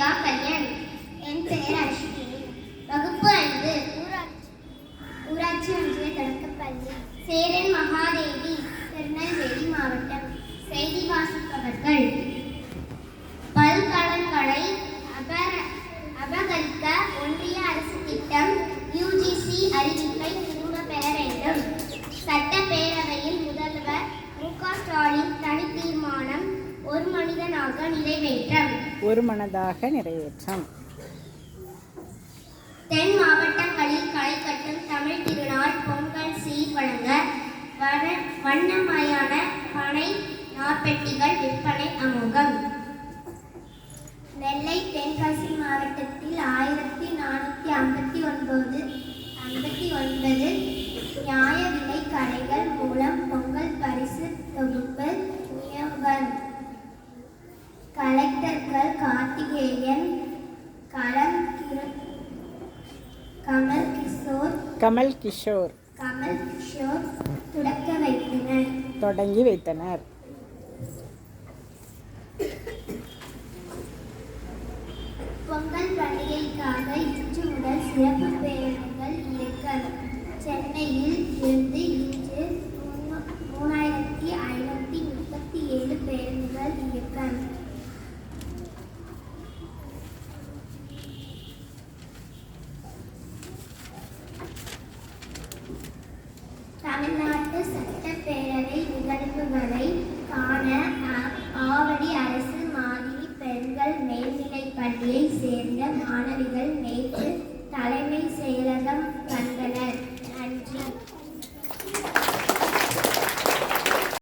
ரேகா கல்யாண் என் பெயர் அஸ்வினி வகுப்பு ஐந்து. ஊராட்சி. ஊராட்சி ஒன்றிய தொடக்கப்பள்ளி. சேரன் மகாதேவி திருநெல்வேலி மாவட்டம். செய்தி வாசிப்பவர்கள். பல்கலன்களை அபர அபகரிக்க ஒன்றிய அரசு திட்டம் யுஜிசி அறிவிப்பை திரும்ப பெற வேண்டும். சட்டப்பேரவையில் முதல்வர் மு க ஸ்டாலின் தனி தீர்மானம் ஒரு மனிதனாக நிறைவேற்றம் ஒரு மனதாக நிறைவேற்றம். தென் மாவட்டங்களில் களை கட்டும் தமிழ் திருநாள் பொங்கல் சீர் வழங்க வண்ணமயான பனை நார்பெட்டிகள் விற்பனை அமோகம். நெல்லை தென்காசி மாவட்டத்தில் ஆயிரத்தி நானூற்றி ஐம்பத்தி ஒன்பது ஐம்பத்தி ஒன்பது நியாய கமல் கிஷோர் கமல் கிஷோர். கமல் கிஷோர் தொடக்க வைத்தனர். தொடங்கி வைத்தனர். பொங்கல் பண்டிகைக்காக இன்று முதல் சிறப்பு பேருந்துகள் இயக்கம். சென்னையில் இருந்து இன்று மூணு- மூணாயிரத்தி ஐநூற்றி முப்பத்தி ஏழு பேருந்துகள் இயக்கம். தமிழ்நாட்டு சட்டப்பேரவை நிகழ்வுகளை காண ஆவடி அரசு மாதிரி பெண்கள் மேல்நிலைப்பள்ளியை சேர்ந்த மாணவிகள் நேற்று